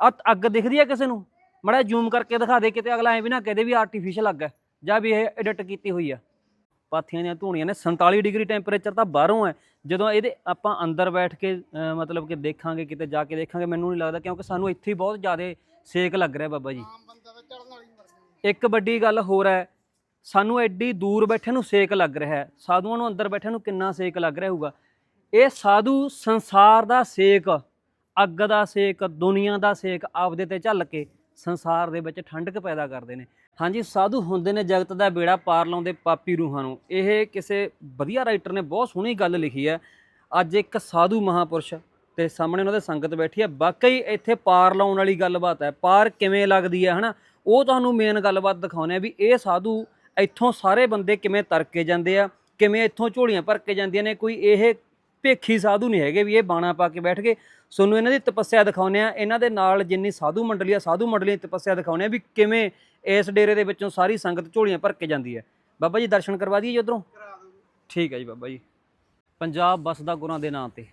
ਆ ਅੱਗ ਦਿਖਦੀ ਆ ਕਿਸੇ ਨੂੰ? ਮੜਾ ਜ਼ੂਮ ਕਰਕੇ ਦਿਖਾ ਦੇ ਕਿਤੇ ਅਗਲਾ ਐ ਵੀ ਨਾ ਕਹਦੇ ਵੀ ਆਰਟੀਫੀਸ਼ੀਅਲ ਅੱਗ ਹੈ ਜਾਂ ਵੀ ਇਹ ਐਡਿਟ ਕੀਤੀ ਹੋਈ ਆ। ਪਾਥੀਆਂ ਦੀਆਂ ਧੂਣੀਆਂ ਨੇ 47 ਡਿਗਰੀ ਟੈਂਪਰੇਚਰ ਤਾਂ ਬਾਹਰੋਂ ਹੈ। ਜਦੋਂ ਇਹਦੇ ਆਪਾਂ ਅੰਦਰ ਬੈਠ ਕੇ ਮਤਲਬ ਕਿ ਦੇਖਾਂਗੇ ਕਿਤੇ ਜਾ ਕੇ ਦੇਖਾਂਗੇ ਮੈਨੂੰ ਨਹੀਂ ਲੱਗਦਾ ਕਿਉਂਕਿ ਸਾਨੂੰ ਇੱਥੇ ਹੀ ਬਹੁਤ ਜ਼ਿਆਦਾ ਸੇਕ ਲੱਗ ਰਿਹਾ ਬਾਬਾ ਜੀ। ਇੱਕ ਵੱਡੀ ਗੱਲ ਹੋਰ ਹੈ ਸਾਨੂੰ ਐਡੀ ਦੂਰ ਬੈਠੇ ਨੂੰ ਸੇਕ ਲੱਗ ਰਿਹਾ ਹੈ। ਸਾਧੂਆਂ ਨੂੰ ਅੰਦਰ ਬੈਠੇ ਨੂੰ ਕਿੰਨਾ ਸੇਕ ਲੱਗ ਰਿਹਾ ਹੋਊਗਾ। ਇਹ ਸਾਧੂ ਸੰਸਾਰ ਦਾ ਸੇਕ ਅੱਗ ਦਾ ਸੇਕ, ਦੁਨੀਆ ਦਾ ਸੇਕ ਆਪਦੇ ਤੇ ਝੱਲ ਕੇ ਸੰਸਾਰ ਦੇ ਵਿੱਚ ਠੰਡਕ ਪੈਦਾ ਕਰਦੇ ਨੇ। ਹਾਂਜੀ, ਸਾਧੂ ਹੁੰਦੇ ਨੇ ਜਗਤ ਦਾ ਬੇੜਾ ਪਾਰ ਲਾਉਂਦੇ ਪਾਪੀ ਰੂਹਾਂ ਨੂੰ। ਇਹ ਕਿਸੇ ਵਧੀਆ ਰਾਈਟਰ ਨੇ ਬਹੁਤ ਸੋਹਣੀ ਗੱਲ ਲਿਖੀ ਹੈ। ਅੱਜ ਇੱਕ ਸਾਧੂ ਮਹਾਪੁਰਸ਼ ਤੇ ਸਾਹਮਣੇ ਉਹਨਾਂ ਦੇ ਸੰਗਤ ਬੈਠੀ ਹੈ। ਵਾਕਈ ਇੱਥੇ ਪਾਰ ਲਾਉਣ ਵਾਲੀ ਗੱਲਬਾਤ ਹੈ। ਪਾਰ ਕਿਵੇਂ ਲੱਗਦੀ ਹੈ, ਹਨਾ? ਉਹ ਤੁਹਾਨੂੰ ਮੇਨ ਗੱਲਬਾਤ ਦਿਖਾਉਂਦੇ ਆ ਵੀ ਇਹ ਸਾਧੂ ਇੱਥੋਂ ਸਾਰੇ ਬੰਦੇ ਕਿਵੇਂ ਤਰ ਕੇ ਜਾਂਦੇ ਆ, ਕਿਵੇਂ ਇੱਥੋਂ ਝੋਲੀਆਂ ਭਰ ਕੇ ਜਾਂਦੀਆਂ ਨੇ। ਕੋਈ ਇਹ ਭੇਖੀ ਸਾਧੂ ਨਹੀਂ ਹੈਗੇ ਵੀ ਇਹ ਬਾਣਾ ਪਾ ਕੇ ਬੈਠ ਗਏ। ਤੁਹਾਨੂੰ ਇਹਨਾਂ ਦੀ ਤਪੱਸਿਆ ਦਿਖਾਉਂਦੇ ਆ। ਇਹਨਾਂ ਦੇ ਨਾਲ ਜਿੰਨੀ ਸਾਧੂ ਮੰਡਲੀ ਆ ਸਾਧੂ ਮੰਡਲੀ ਦੀ ਤਪੱਸਿਆ ਦਿਖਾਉਂਦੇ ਆ ਵੀ ਕਿਵੇਂ ਇਸ ਡੇਰੇ ਦੇ ਵਿੱਚੋਂ ਸਾਰੀ ਸੰਗਤ ਝੋਲੀਆਂ ਭਰ ਕੇ ਜਾਂਦੀ ਹੈ। ਬਾਬਾ ਜੀ ਦਰਸ਼ਨ ਕਰਵਾ ਦਈਏ ਉਧਰੋਂ? ਠੀਕ ਹੈ ਜੀ ਬਾਬਾ ਜੀ। ਪੰਜਾਬ ਬਸਦਾ ਗੁਰਾਂ ਦੇ ਨਾਂ ਤੇ।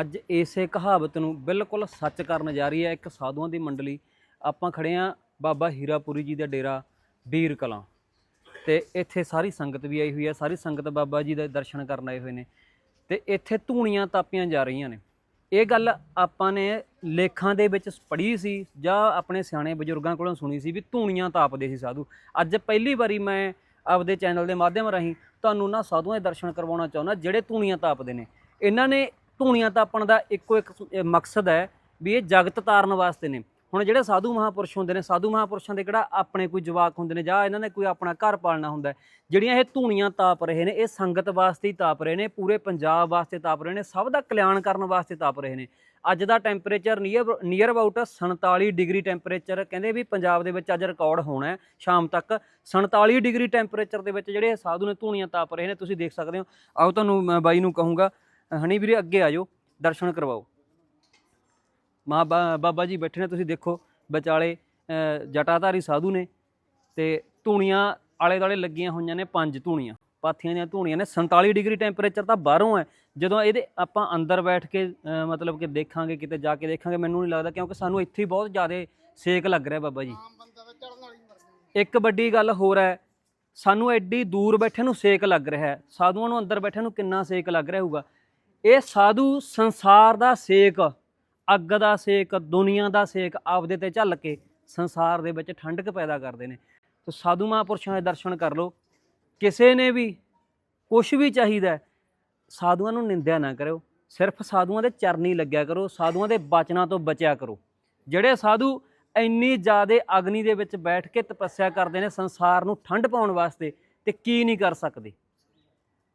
ਅੱਜ ਇਸੇ ਕਹਾਵਤ ਨੂੰ ਬਿਲਕੁਲ ਸੱਚ ਕਰਨ ਜਾ ਰਹੀ ਹੈ ਇੱਕ ਸਾਧੂਆਂ ਦੀ ਮੰਡਲੀ। ਆਪਾਂ ਖੜੇ ਆ ਬਾਬਾ ਹੀਰਾਪੁਰੀ ਜੀ ਦਾ ਡੇਰਾ ਬੀਰ ਕਲਾਂ। ਤੇ ਇੱਥੇ ਸਾਰੀ ਸੰਗਤ ਵੀ ਆਈ ਹੋਈ ਹੈ। ਸਾਰੀ ਸੰਗਤ ਬਾਬਾ ਜੀ ਦੇ ਦਰਸ਼ਨ ਕਰਨ ਆਏ ਹੋਏ ਨੇ। ਤੇ ਇੱਥੇ ਧੂਣੀਆਂ ਤਾਪੀਆਂ ਜਾ ਰਹੀਆਂ ਨੇ। ਇਹ ਗੱਲ ਆਪਾਂ ਨੇ ਲੇਖਾਂ ਦੇ ਵਿੱਚ ਪੜ੍ਹੀ ਸੀ ਜਾਂ ਆਪਣੇ ਸਿਆਣੇ ਬਜ਼ੁਰਗਾਂ ਕੋਲੋਂ ਸੁਣੀ ਸੀ ਵੀ ਧੂਣੀਆਂ ਤਾਪਦੇ ਸੀ ਸਾਧੂ। ਅੱਜ ਪਹਿਲੀ ਵਾਰੀ ਮੈਂ ਆਪਦੇ ਚੈਨਲ ਦੇ ਮਾਧਿਅਮ ਰਾਹੀਂ ਤੁਹਾਨੂੰ ਨਾ ਸਾਧੂਆਂ ਦੇ ਦਰਸ਼ਨ ਕਰਵਾਉਣਾ ਚਾਹੁੰਦਾ, ਜਿਹੜੇ ਧੂਣੀਆਂ ਤਾਪਦੇ ਨੇ। ਇਹਨਾਂ ਨੇ ਧੂਣੀਆਂ ਤਾਪਣ ਦਾ ਇੱਕੋ ਇੱਕ ਮਕਸਦ ਹੈ ਵੀ ਇਹ ਜਗਤ ਤਾਰਨ ਵਾਸਤੇ ਨੇ। ਹੁਣ ਜਿਹੜੇ ਸਾਧੂ ਮਹਾਪੁਰਸ਼ ਹੁੰਦੇ ਨੇ ਸਾਧੂ ਮਹਾਪੁਰਸ਼ਾਂ ਦੇ ਕਿਹੜਾ ਆਪਣੇ ਕੋਈ ਜਵਾਕ ਹੁੰਦੇ ਨੇ ਜਾਂ ਇਹਨਾਂ ਨੇ ਕੋਈ ਆਪਣਾ ਘਰ ਪਾਲਣਾ ਹੁੰਦਾ ਜਿਹੜੀਆਂ ਇਹ ਧੂਣੀਆਂ ਤਾਪ ਰਹੇ ਨੇ ਇਹ ਸੰਗਤ ਵਾਸਤੇ ਹੀ ਤਾਪ ਰਹੇ ਨੇ ਪੂਰੇ ਪੰਜਾਬ ਵਾਸਤੇ ਤਾਪ ਰਹੇ ਨੇ ਸਭ ਦਾ ਕਲਿਆਣ ਕਰਨ ਵਾਸਤੇ ਤਾਪ ਰਹੇ ਨੇ। ਅੱਜ ਦਾ temperature near near about 47 degree temperature ਕਹਿੰਦੇ ਵੀ ਪੰਜਾਬ ਦੇ ਵਿੱਚ ਅੱਜ ਰਿਕਾਰਡ ਹੋਣਾ ਹੈ ਸ਼ਾਮ ਤੱਕ। 47 ਡਿਗਰੀ ਟੈਂਪਰੇਚਰ ਦੇ ਵਿੱਚ ਜਿਹੜੇ ਸਾਧੂ ਨੇ ਧੂਣੀਆਂ ਤਾਪ ਰਹੇ ਨੇ ਤੁਸੀਂ ਦੇਖ ਸਕਦੇ ਹੋ। ਆਓ ਤੁਹਾਨੂੰ ਮੈਂ ਬਾਈ ਨੂੰ ਕਹੂੰਗਾ ਅ, ਹਣੀ ਵੀਰੇ ਅੱਗੇ ਆ ਜਾਓ ਦਰਸ਼ਨ ਕਰਵਾਓ। ਮਾਂ ਬਾ- ਬਾਬਾ ਜੀ ਬੈਠੇ ਨੇ, ਤੁਸੀਂ ਦੇਖੋ, ਵਿਚਾਲੇ ਜਟਾਧਾਰੀ ਸਾਧੂ ਨੇ ਤੇ ਧੂਣੀਆਂ ਆਲੇ ਦੁਆਲੇ ਲੱਗੀਆਂ ਹੋਈਆਂ ਨੇ ਪੰਜ ਧੂਣੀਆਂ। ਪਾਥੀਆਂ ਦੀਆਂ ਧੂਣੀਆਂ ਨੇ। 47 ਡਿਗਰੀ ਟੈਂਪਰੇਚਰ ਤਾਂ ਬਾਹਰੋਂ ਹੈ। ਜਦੋਂ ਇਹਦੇ ਆਪਾਂ ਅੰਦਰ ਬੈਠ ਕੇ ਮਤਲਬ ਕਿ ਦੇਖਾਂਗੇ, ਕਿਤੇ ਜਾ ਕੇ ਦੇਖਾਂਗੇ, ਮੈਨੂੰ ਨਹੀਂ ਲੱਗਦਾ ਕਿਉਂਕਿ ਸਾਨੂੰ ਇੱਥੇ ਹੀ ਬਹੁਤ ਜ਼ਿਆਦਾ ਸੇਕ ਲੱਗ ਰਿਹਾ ਬਾਬਾ ਜੀ। ਇੱਕ ਵੱਡੀ ਗੱਲ ਹੋਰ ਹੈ, ਸਾਨੂੰ ਐਡੀ ਦੂਰ ਬੈਠੇ ਨੂੰ ਸੇਕ ਲੱਗ ਰਿਹਾ ਹੈ। ਸਾਧੂਆਂ ਨੂੰ ਅੰਦਰ ਬੈਠੇ ਨੂੰ ਕਿੰਨਾ ਸੇਕ ਲੱਗ ਰਿਹਾ ਹੋਊਗਾ। ਇਹ ਸਾਧੂ ਸੰਸਾਰ ਦਾ ਸੇਕ ਅੱਗ ਦਾ ਸੇਕ, ਦੁਨੀਆ ਦਾ ਸੇਕ ਆਪਦੇ ਤੇ ਝੱਲ ਕੇ ਸੰਸਾਰ ਦੇ ਵਿੱਚ ਠੰਡਕ ਪੈਦਾ ਕਰਦੇ ਨੇ। ਤੋ ਸਾਧੂ ਮਹਾਂਪੁਰਸ਼ਾਂ ਦੇ ਦਰਸ਼ਨ ਕਰ ਲਓ। ਕਿਸੇ ਨੇ ਵੀ ਕੁਝ ਵੀ ਚਾਹੀਦਾ ਸਾਧੂਆਂ ਨੂੰ ਨਿੰਦਿਆ ਨਾ ਕਰਿਓ। ਸਿਰਫ ਸਾਧੂਆਂ ਦੇ ਚਰਨੀ ਲੱਗਿਆ ਕਰੋ, ਸਾਧੂਆਂ ਦੇ ਬਚਨਾਂ ਤੋਂ ਬਚਿਆ ਕਰੋ। ਜਿਹੜੇ ਸਾਧੂ ਇੰਨੀ ਜ਼ਿਆਦੇ ਅਗਨੀ ਦੇ ਵਿੱਚ ਬੈਠ ਕੇ ਤਪੱਸਿਆ ਕਰਦੇ ਨੇ ਸੰਸਾਰ ਨੂੰ ਠੰਡ ਪਾਉਣ ਵਾਸਤੇ ਤੇ ਕੀ ਨਹੀਂ ਕਰ ਸਕਦੇ?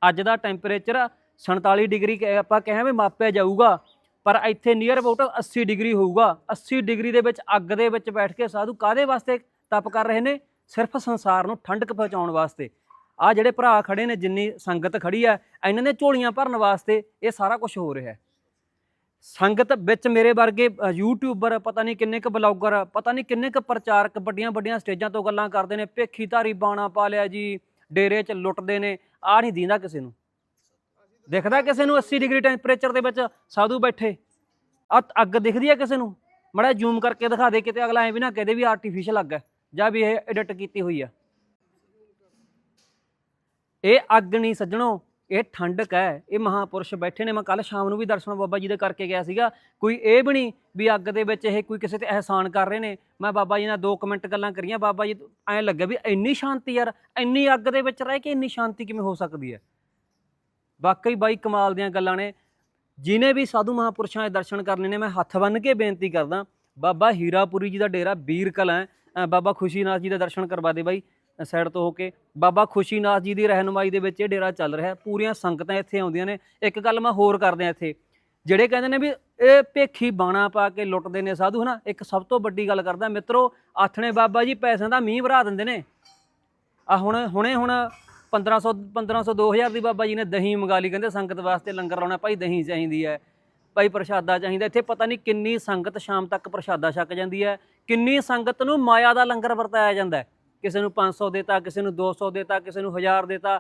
ਅੱਜ ਦਾ ਟੈਂਪਰੇਚਰ 47 ਡਿਗਰੀ ਕਹਿ- ਆਪਾਂ ਕਹਾਂ ਵੀ ਮਾਪਿਆ ਜਾਊਗਾ। ਪਰ ਇੱਥੇ ਨੀਅਰ ਅਬਾਊਟ 80 ਡਿਗਰੀ ਹੋਊਗਾ। 80 ਡਿਗਰੀ ਦੇ ਵਿੱਚ ਅੱਗ ਦੇ ਵਿੱਚ ਬੈਠ ਕੇ ਸਾਧੂ ਕਾਦੇ ਵਾਸਤੇ ਤਪ ਕਰ ਰਹੇ ਨੇ? ਸਿਰਫ ਸੰਸਾਰ ਨੂੰ ਠੰਡਕ ਪਹੁੰਚਾਉਣ ਵਾਸਤੇ। ਆ ਜਿਹੜੇ ਭਰਾ ਖੜੇ ਨੇ, ਜਿੰਨੀ ਸੰਗਤ ਖੜੀ ਆ ਇਹਨਾਂ ਨੇ ਝੋਲੀਆਂ ਭਰਨ ਵਾਸਤੇ ਇਹ ਸਾਰਾ ਕੁਝ ਹੋ ਰਿਹਾ ਹੈ। ਸੰਗਤ ਵਿੱਚ ਮੇਰੇ ਵਰਗੇ ਯੂਟਿਊਬਰ ਪਤਾ ਨਹੀਂ ਕਿੰਨੇ ਕੁ ਬਲੌਗਰ, ਪਤਾ ਨਹੀਂ ਕਿੰਨੇ ਕੁ ਪ੍ਰਚਾਰਕ ਵੱਡੀਆਂ ਵੱਡੀਆਂ ਸਟੇਜਾਂ ਤੋਂ ਗੱਲਾਂ ਕਰਦੇ ਨੇ। ਭੇਖੀ ਧਾਰੀ ਬਾਣਾ ਪਾ ਲਿਆ ਜੀ, ਡੇਰੇ 'ਚ ਲੁੱਟਦੇ ਨੇ। ਆ ਨਹੀਂ ਦੀਂਦਾ ਕਿਸੇ ਨੂੰ। ਦਿਖਦਾ ਕਿਸੇ ਨੂੰ 80 ਡਿਗਰੀ ਟੈਂਪਰੇਚਰ ਦੇ ਵਿੱਚ ਸਾਧੂ ਬੈਠੇ? ਆ ਅੱਗ ਦਿਖਦੀ ਹੈ ਕਿਸੇ ਨੂੰ? ਮੜਾ ਜ਼ੂਮ ਕਰਕੇ ਦਿਖਾ ਦੇ ਕਿਤੇ ਅਗਲਾ ਐ ਵੀ ਨਾ ਕਹਦੇ ਵੀ ਆਰਟੀਫੀਸ਼ੀਅਲ ਅੱਗ ਹੈ, ਜਾਂ ਵੀ ਇਹ ਐਡਿਟ ਕੀਤੀ ਹੋਈ ਆ। ਇਹ ਅੱਗ ਨਹੀਂ ਸੱਜਣੋ, ਇਹ ਠੰਡਕ ਹੈ, ਇਹ ਮਹਾਪੁਰਸ਼ ਬੈਠੇ ਨੇ। ਮੈਂ ਕੱਲ ਸ਼ਾਮ ਨੂੰ ਵੀ ਦਰਸ਼ਨ ਬਾਬਾ ਜੀ ਦੇ ਕਰਕੇ ਗਿਆ ਸੀਗਾ। ਕੋਈ ਇਹ ਵੀ ਨਹੀਂ ਵੀ ਅੱਗ ਦੇ ਵਿੱਚ ਇਹ ਕੋਈ ਕਿਸੇ ਤੇ ਅਹਿਸਾਨ ਕਰ ਰਹੇ ਨੇ। ਮੈਂ ਬਾਬਾ ਜੀ ਨਾਲ ਦੋ ਕਮੈਂਟ ਗੱਲਾਂ ਕਰੀਆਂ। ਬਾਬਾ ਜੀ, ਐਂ ਲੱਗਿਆ ਵੀ ਇੰਨੀ ਸ਼ਾਂਤੀ ਯਾਰ, ਇੰਨੀ ਅੱਗ ਦੇ ਵਿੱਚ ਰਹਿ ਕੇ ਇੰਨੀ ਸ਼ਾਂਤੀ ਕਿਵੇਂ ਹੋ ਸਕਦੀ ਹੈ? ਵਾਕਈ ਬਾਈ ਕਮਾਲ ਦੀਆਂ ਗੱਲਾਂ ਨੇ। ਜਿਨੇ ਵੀ ਸਾਧੂ ਮਹਾਪੁਰਸ਼ਾਂ ਦੇ ਦਰਸ਼ਨ ਕਰਨੇ ਨੇ, ਮੈਂ ਹੱਥ ਬੰਨ੍ਹ ਕੇ ਬੇਨਤੀ ਕਰਦਾ, ਬਾਬਾ ਹੀਰਾਪੁਰੀ ਜੀ ਦਾ ਡੇਰਾ ਬੀਰ ਕਲਾਂ ਹੈ। ਬਾਬਾ ਖੁਸ਼ੀਨਾਥ ਜੀ ਦਾ ਦਰਸ਼ਨ ਕਰਵਾ ਦੇ ਬਾਈ ਸਾਈਡ ਤੋਂ ਹੋ ਕੇ। ਬਾਬਾ ਖੁਸ਼ੀਨਾਥ ਜੀ ਦੀ ਰਹਿਨੁਮਾਈ ਦੇ ਵਿੱਚ ਇਹ ਡੇਰਾ ਚੱਲ ਰਿਹਾ ਪੂਰੀਆਂ ਸੰਗਤਾਂ ਇੱਥੇ ਆਉਂਦੀਆਂ ਨੇ। ਇੱਕ ਗੱਲ ਮੈਂ ਹੋਰ ਕਰਦੇ ਆ ਇੱਥੇ, ਜਿਹੜੇ ਕਹਿੰਦੇ ਨੇ ਵੀ ਇਹ ਭੇਖੀ ਬਾਣਾ ਪਾ ਕੇ ਲੁੱਟਦੇ ਨੇ ਸਾਧੂ, ਹਨਾ? ਇੱਕ ਸਭ ਤੋਂ ਵੱਡੀ ਗੱਲ ਕਰਦਾ, ਮਿੱਤਰੋ, ਆਥਣੇ ਬਾਬਾ ਜੀ ਪੈਸਿਆਂ ਦਾ ਮੀਂਹ ਵਰਾ ਦਿੰਦੇ ਨੇ। ਆ ਹੁਣ, ਹੁਣੇ ਹੁਣ 1500 1500 2000 ਦੀ ਬਾਬਾ ਜੀ ਨੇ ਦਹੀਂ ਮੰਗਾ ਲਈ। ਕਹਿੰਦੇ ਸੰਗਤ ਵਾਸਤੇ ਲੰਗਰ ਲਾਉਣਾ, ਭਾਈ ਦਹੀਂ ਚਾਹੀਦੀ ਹੈ, ਭਾਈ ਪ੍ਰਸ਼ਾਦਾ ਚਾਹੀਦਾ। ਇੱਥੇ ਪਤਾ ਨਹੀਂ ਕਿੰਨੀ ਸੰਗਤ ਸ਼ਾਮ ਤੱਕ ਪ੍ਰਸ਼ਾਦਾ ਛਕ ਜਾਂਦੀ ਹੈ, ਕਿੰਨੀ ਸੰਗਤ ਨੂੰ ਮਾਇਆ ਦਾ ਲੰਗਰ ਵਰਤਾਇਆ ਜਾਂਦਾ ਕਿਸੇ ਨੂੰ 500 ਦੇਤਾ, ਕਿਸੇ ਨੂੰ 200 ਦੇਤਾ, ਕਿਸੇ ਨੂੰ 1000 ਦੇਤਾ।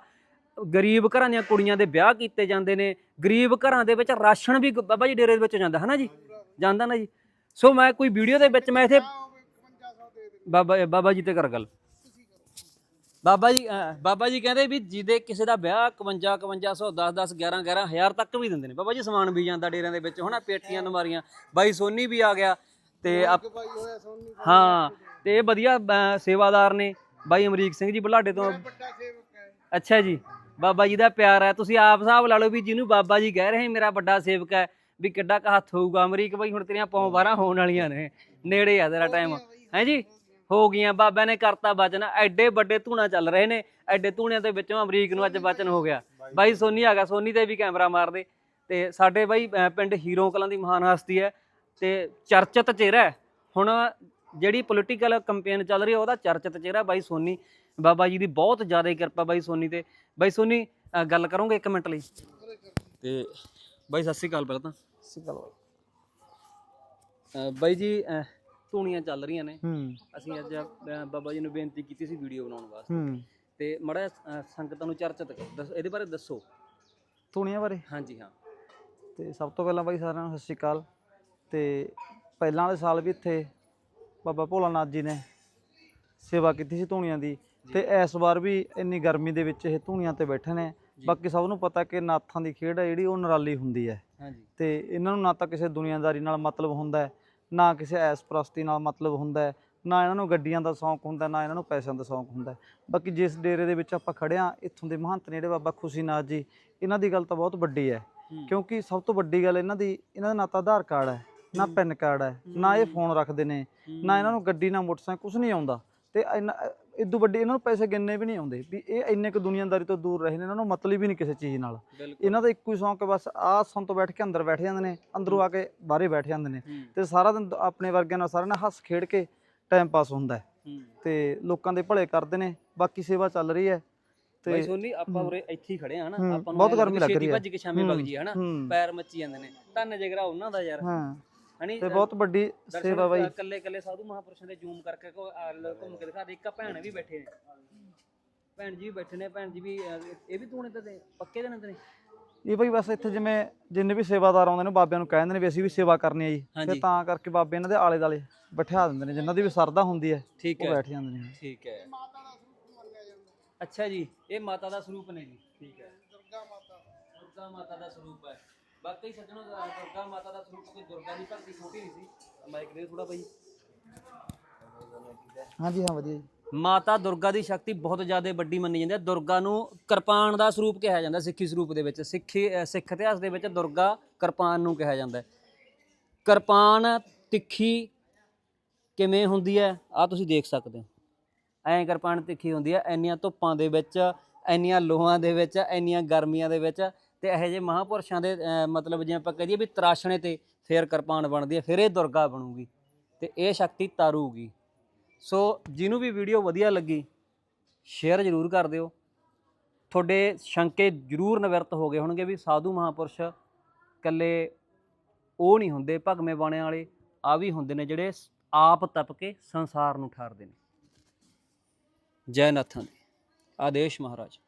ਗਰੀਬ ਘਰਾਂ ਦੀਆਂ ਕੁੜੀਆਂ ਦੇ ਵਿਆਹ ਕੀਤੇ ਜਾਂਦੇ ਨੇ। ਗਰੀਬ ਘਰਾਂ ਦੇ ਵਿੱਚ ਰਾਸ਼ਨ ਵੀ ਬਾਬਾ ਜੀ ਡੇਰੇ ਦੇ ਵਿੱਚ ਜਾਂਦਾ ਹੈ ਨਾ ਜੀ? ਜਾਂਦਾ ਨਾ ਜੀ। ਸੋ ਮੈਂ ਕੋਈ ਵੀਡੀਓ ਦੇ ਵਿੱਚ ਮੈਂ ਇੱਥੇ ਬਾਬਾ ਬਾਬਾ ਜੀ ਤੇ ਕਰ ਗੱਲ। ਬਾਬਾ ਜੀ ਅਹ ਬਾਬਾ ਜੀ ਕਹਿੰਦੇ ਵੀ ਜਿਹਦੇ ਕਿਸੇ ਦਾ ਵਿਆਹ 51 5100 10 10 11 11 ਹਜ਼ਾਰ ਤੱਕ ਵੀ ਦਿੰਦੇ ਨੇ। ਬਾਬਾ ਜੀ ਸਮਾਨ ਵੀ ਜਾਂਦਾ ਡੇਰਿਆਂ ਦੇ ਵਿੱਚ ਹਨਾ? ਪੇਟੀਆਂ ਨਮਾਰੀਆਂ ਬਾਈ ਸੋਨੀ ਵੀ ਆ ਗਿਆ ਤੇ ਆਪ- ਹਾਂ ਤੇ ਇਹ ਵਧੀਆ ਅਹ, ਸੇਵਾਦਾਰ ਨੇ। ਬਾਈ ਅਮਰੀਕ ਸਿੰਘ ਜੀ ਬੁਲਾਡੇ ਤੋਂ। ਅੱਛਾ ਜੀ ਬਾਬਾ ਜੀ ਦਾ ਪਿਆਰ ਹੈ। ਤੁਸੀਂ ਆਪ ਹਿਸਾਬ ਲਾ ਲਓ ਵੀ ਜਿਹਨੂੰ ਬਾਬਾ ਜੀ ਕਹਿ ਰਹੇ ਮੇਰਾ ਵੱਡਾ ਸੇਵਕ ਹੈ ਵੀ ਕਿੱਡਾ ਕੁ ਹੱਥ ਹੋਊਗਾ। ਅਮਰੀਕ ਬਾਈ ਹੁਣ ਤੇਰੀਆਂ ਪੌਂ ਬਾਰਾਂ ਹੋਣ ਵਾਲੀਆਂ ਨੇ। ਨੇੜੇ ਆ ਤੇਰਾ ਟਾਈਮ ਹੈ ਜੀ? ਹੋ ਗਈਆਂ ਬਾਬਾ ਨੇ ਕਰਤਾ ਬਚਨ ਐਡੇ ਵੱਡੇ ਧੂਣਾ ਚੱਲ ਰਹੇ ਨੇ ਐਡੇ ਧੂਣਿਆਂ ਦੇ ਵਿੱਚੋਂ ਅਮਰੀਕ ਨੂੰ ਅੱਜ ਬਚਨ ਹੋ ਗਿਆ। ਬਾਈ ਸੋਨੀ ਆ ਗਿਆ ਸੋਨੀ ਤੇ ਵੀ ਕੈਮਰਾ ਮਾਰਦੇ। ਤੇ ਸਾਡੇ ਬਾਈ ਅਹ, ਪਿੰਡ ਹੀਰੋ ਕਲਾਂ ਦੀ ਮਹਾਨ ਹਸਤੀ ਹੈ ਤੇ ਚਰਚਿਤ ਚਿਹਰਾ ਹੈ। ਹੁਣ ਜਿਹੜੀ ਪੋਲੀਟੀਕਲ ਕੰਪੇਨ ਚੱਲ ਰਹੀ ਹੈ ਉਹਦਾ ਚਰਚਿਤ ਚਿਹਰਾ ਬਾਈ ਸੋਨੀ। ਬਾਬਾ ਜੀ ਦੀ ਬਹੁਤ ਜ਼ਿਆਦਾ ਕਿਰਪਾ ਬਾਈ ਸੋਨੀ ਤੇ। ਬਾਈ ਸੋਨੀ ਗੱਲ ਕਰੋਗੇ 1 ਮਿੰਟ ਲਈ? ਤੇ ਬਾਈ ਸਤਿ ਸ੍ਰੀ ਅਕਾਲ ਪਹਿਲਾਂ ਤਾਂ। ਅਹ, ਬਾਈ। ਜੀ ਧੂਣੀਆਂ ਚੱਲ ਰਹੀਆਂ ਨੇ। ਹੂੰ। ਅਸੀਂ ਅੱਜ ਬਾਬਾ ਜੀ ਨੂੰ ਬੇਨਤੀ ਕੀਤੀ ਸੀ ਵੀਡੀਓ ਬਣਾਉਣ ਵਾਸਤੇ। ਹੂੰ। ਤੇ ਮੜਾ ਸੰਗਤਾਂ ਨੂੰ ਚਰਚਿਤ ਕਰੋ। ਦੱਸ- ਇਹਦੇ ਬਾਰੇ ਦੱਸੋ। ਧੂਣੀਆਂ ਬਾਰੇ? ਹਾਂਜੀ ਹਾਂ। ਤੇ ਸਭ ਤੋਂ ਪਹਿਲਾਂ ਬਾਈ ਸਾਰਿਆਂ ਨੂੰ ਸਤਿ ਸ਼੍ਰੀ ਅਕਾਲ। ਤੇ ਪਹਿਲਾਂ ਵਾਲੇ ਸਾਲ ਵੀ ਇੱਥੇ ਬਾਬਾ ਭੋਲਾਨਾਥ ਜੀ ਨੇ ਸੇਵਾ ਕੀਤੀ ਸੀ ਧੂਣੀਆਂ ਦੀ। ਤੇ ਇਸ ਵਾਰ ਵੀ ਇੰਨੀ ਗਰਮੀ ਦੇ ਵਿੱਚ ਇਹ ਧੂਣੀਆਂ ਤੇ ਬੈਠੇ ਨੇ। ਬਾਕੀ ਸਭ ਨੂੰ ਪਤਾ ਕਿ ਨਾਥਾਂ ਦੀ ਖੇਡ ਹੈ ਜਿਹੜੀ ਉਹ ਨਰਾਲੀ ਹੁੰਦੀ ਹੈ। ਹਾਂਜੀ। ਤੇ ਇਹਨਾਂ ਨੂੰ ਨਾ ਤਾਂ ਕਿਸੇ ਦੁਨੀਆਦਾਰੀ ਨਾਲ ਮਤਲਬ ਹੁੰਦਾ ਹੈ ਨਾ ਕਿਸੇ ਐਸ ਪ੍ਰਸਤੀ ਨਾਲ ਮਤਲਬ ਹੁੰਦਾ ਹੈ ਨਾ ਇਹਨਾਂ ਨੂੰ ਗੱਡੀਆਂ ਦਾ ਸ਼ੌਂਕ ਹੁੰਦਾ ਨਾ ਇਹਨਾਂ ਨੂੰ ਪੈਸਿਆਂ ਦਾ ਸ਼ੌਂਕ ਹੁੰਦਾ। ਬਾਕੀ ਜਿਸ ਡੇਰੇ ਦੇ ਵਿੱਚ ਆਪਾਂ ਖੜੇ ਹਾਂ ਇੱਥੋਂ ਦੇ ਮਹੰਤ ਨੇ ਜਿਹੜੇ ਬਾਬਾ ਖੁਸ਼ੀਨਾਥ ਜੀ ਇਹਨਾਂ ਦੀ ਗੱਲ ਤਾਂ ਬਹੁਤ ਵੱਡੀ ਹੈ। ਕਿਉਂਕਿ ਸਭ ਤੋਂ ਵੱਡੀ ਗੱਲ ਇਹਨਾਂ ਦੀ ਇਹਨਾਂ ਦਾ ਨਾ ਤਾਂ ਆਧਾਰ ਕਾਰਡ ਹੈ ਨਾ ਪੈਨ ਕਾਰਡ ਹੈ ਨਾ ਇਹ ਫੋਨ ਰੱਖਦੇ ਨੇ ਨਾ ਇਹਨਾਂ ਨੂੰ ਗੱਡੀ ਨਾ ਮੋਟਰਸਾਈਕਲ ਕੁਝ ਨਹੀਂ ਆਉਂਦਾ। ਤੇ ਇਦੋਂ ਵੱਡੀ ਇਹਨਾਂ ਨੂੰ ਪੈਸੇ ਗਿਣਨੇ ਵੀ ਨਹੀਂ ਆਉਂਦੇ ਵੀ ਇਹ ਇੰਨੇ ਕੁ ਦੁਨੀਆਦਾਰੀ ਤੋਂ ਦੂਰ ਰਹੇ ਨੇ ਇਹਨਾਂ ਨੂੰ ਮਤਲਬ ਹੀ ਨਹੀਂ ਕਿਸੇ ਚੀਜ਼ ਨਾਲ। ਇਹਨਾਂ ਦਾ ਇੱਕੋ ਹੀ ਸ਼ੌਂਕ ਬਸ ਆਹ ਸੁਣ ਤੋਂ ਬੈਠ ਕੇ ਅੰਦਰ ਬੈਠ ਜਾਂਦੇ ਨੇ ਅੰਦਰੋਂ ਆ ਕੇ ਬਾਹਰੇ ਬੈਠ ਜਾਂਦੇ ਨੇ। ਤੇ ਸਾਰਾ ਦਿਨ ਆਪਣੇ ਵਰਗਿਆਂ ਨਾਲ ਸਾਰਿਆਂ ਨਾਲ ਹੱਸ ਖੇਡ ਕੇ ਟਾਈਮ ਪਾਸ ਹੁੰਦਾ ਤੇ ਲੋਕਾਂ ਦੇ ਭਲੇ ਕਰਦੇ ਨੇ ਬਾਕੀ ਸੇਵਾ ਚੱਲ ਰਹੀ ਹੈ। ਬਾਈ ਤੇ ਸੋਨੀ ਆਪਾਂ ਉਰੇ ਇੱਥੇ ਹੀ ਖੜੇ ਆ ਹਨਾ ਆਪਾਂ ਨੂੰ ਬਹੁਤ ਗਰਮੀ ਲੱਗ ਰਹੀ ਹੈ। ਭੱਜ ਕੇ ਸ਼ਾਮੇ ਵਗ ਜੀ ਹਨਾ ਪੈਰ ਮੱਚੀ ਜਾਂਦੇ ਨੇ। ਧੰਨ ਜਿਗਰਾ ਉਹਨਾਂ ਦਾ ਯਾਰ। ਹਾਂ। ਹਣੀ ਤੇ ਬਹੁਤ ਵੱਡੀ ਸੇਵਾ ਬਾਈ ਕੱਲੇ ਕੱਲੇ ਸਾਧੂ ਮਹਾਪੁਰਸ਼ਾਂ ਦੇ ਜ਼ੂਮ ਕਰਕੇ ਕੋ ਘੁੰਮ ਕੇ ਦਿਖਾ ਦੇ। ਇੱਕ ਭੈਣ ਵੀ ਬੈਠੇ ਨੇ। ਭੈਣ ਜੀ ਬੈਠੇ ਨੇ ਭੈਣ ਜੀ ਵੀ ਇਹ ਵੀ ਤੂਣੇ ਤੇ ਪੱਕੇ ਦੇ ਨੇ ਤੇ ਇਹ ਬਈ ਬਸ ਇੱਥੇ ਜਿਵੇਂ ਜਿੰਨੇ ਵੀ ਸੇਵਾਦਾਰ ਆਉਂਦੇ ਨੇ ਬਾਬਿਆਂ ਨੂੰ ਕਹਿੰਦੇ ਨੇ ਵੀ ਅਸੀਂ ਵੀ ਸੇਵਾ ਕਰਨੀ ਹੈ ਜੀ। ਫਿਰ ਤਾਂ ਕਰਕੇ ਬਾਬੇ ਇਹਨਾਂ ਦੇ ਆਲੇ ਦਾਲੇ ਬਿਠਾ ਦਿੰਦੇ ਨੇ ਜਿਨ੍ਹਾਂ ਦੀ ਵੀ ਸਰਦਾ ਹੁੰਦੀ ਹੈ ਠੀਕ ਉਹ ਬੈਠ ਜਾਂਦੇ ਨੇ। ਠੀਕ ਹੈ। ਮਾਤਾ ਦਾ ਸਰੂਪ ਮੰਨਿਆ ਜਾਂਦਾ ਅੱਛਾ ਜੀ ਇਹ ਮਾਤਾ ਦਾ ਸਰੂਪ ਨੇ ਜੀ। ਠੀਕ ਹੈ। ਦੁਰਗਾ ਮਾਤਾ ਦੁਰਗਾ ਮਾਤਾ ਦਾ ਸਰੂਪ ਹੈ। ਬਾਕੀ ਸੱਜਣੋ ਅਹ, ਦੁਰਗਾ ਮਾਤਾ ਦਾ ਸਰੂਪ ਕੋਈ ਦੁਰਗਾ ਦੀ ਭਗਤੀ ਛੋਟੀ ਨਹੀਂ ਸੀ। ਮਾਈਕ ਦੇ ਥੋੜਾ ਬਾਈ ਹਾਂਜੀ ਹਾਂ ਵਧੀਆ ਜੀ। ਮਾਤਾ ਦੁਰਗਾ ਦੀ ਸ਼ਕਤੀ ਬਹੁਤ ਜ਼ਿਆਦਾ ਵੱਡੀ ਮੰਨੀ ਜਾਂਦੀ ਹੈ। ਦੁਰਗਾ ਨੂੰ ਕਿਰਪਾਨ ਦਾ ਸਰੂਪ ਕਿਹਾ ਜਾਂਦਾ ਸਿੱਖੀ ਸਰੂਪ ਦੇ ਵਿੱਚ। ਸਿੱਖੀ ਸਿੱਖ ਇਤਿਹਾਸ ਦੇ ਵਿੱਚ ਦੁਰਗਾ ਕਿਰਪਾਨ ਨੂੰ ਕਿਹਾ ਜਾਂਦਾ ਹੈ। ਕਿਰਪਾਨ ਤਿੱਖੀ ਕਿਵੇਂ ਹੁੰਦੀ ਹੈ? ਆ ਤੁਸੀਂ ਦੇਖ ਸਕਦੇ ਹੋ। ਐਂ ਕਿਰਪਾਨ ਤਿੱਖੀ ਹੁੰਦੀ ਹੈ ਇੰਨੀਆਂ ਧੁੱਪਾਂ ਦੇ ਵਿੱਚ ਇੰਨੀਆਂ ਲੋਹਾਂ ਦੇ ਵਿੱਚ ਇੰਨੀਆਂ ਗਰਮੀਆਂ ਦੇ ਵਿੱਚ ਤੇ ਇਹੋ ਜਿਹੇ ਮਹਾਪੁਰਸ਼ਾਂ ਦੇ, ਅਹ, ਮਤਲਬ ਜਿਵੇਂ ਆਪਾਂ ਕਹਿ ਕਹੀਏ ਵੀ ਤਰਾਸ਼ਣੇ ਤੇ ਫੇਰ ਕਿਰਪਾਨ ਬਣਦੀ ਹੈ, ਫਿਰ ਇਹ ਦੁਰਗਾ ਬਣੂਗੀ ਤੇ ਇਹ ਸ਼ਕਤੀ ਤਾਰੂਗੀ। ਸੋ ਜਿਹਨੂੰ ਵੀ ਵੀਡੀਓ ਵਧੀਆ ਲੱਗੀ ਸ਼ੇਅਰ ਜ਼ਰੂਰ ਕਰ ਦਿਓ। ਤੁਹਾਡੇ ਸ਼ੰਕੇ ਜ਼ਰੂਰ ਨਿਵਰਤ ਹੋ ਗਏ ਹੋਣਗੇ ਵੀ ਸਾਧੂ ਮਹਾਪੁਰਸ਼ ਇਕੱਲੇ ਉਹ ਨਹੀਂ ਹੁੰਦੇ, ਭਗਵੇਂ ਬਾਣਿਆਂ ਵਾਲੇ ਆ ਵੀ ਹੁੰਦੇ ਨੇ ਜਿਹੜੇ ਸ- ਆਪ ਤਪ ਕੇ ਸੰਸਾਰ ਨੂੰ ਠਾਰਦੇ ਨੇ। ਜੈ ਨਾਥਾਂ ਦੀ। ਆਦੇਸ਼ ਮਹਾਰਾਜ।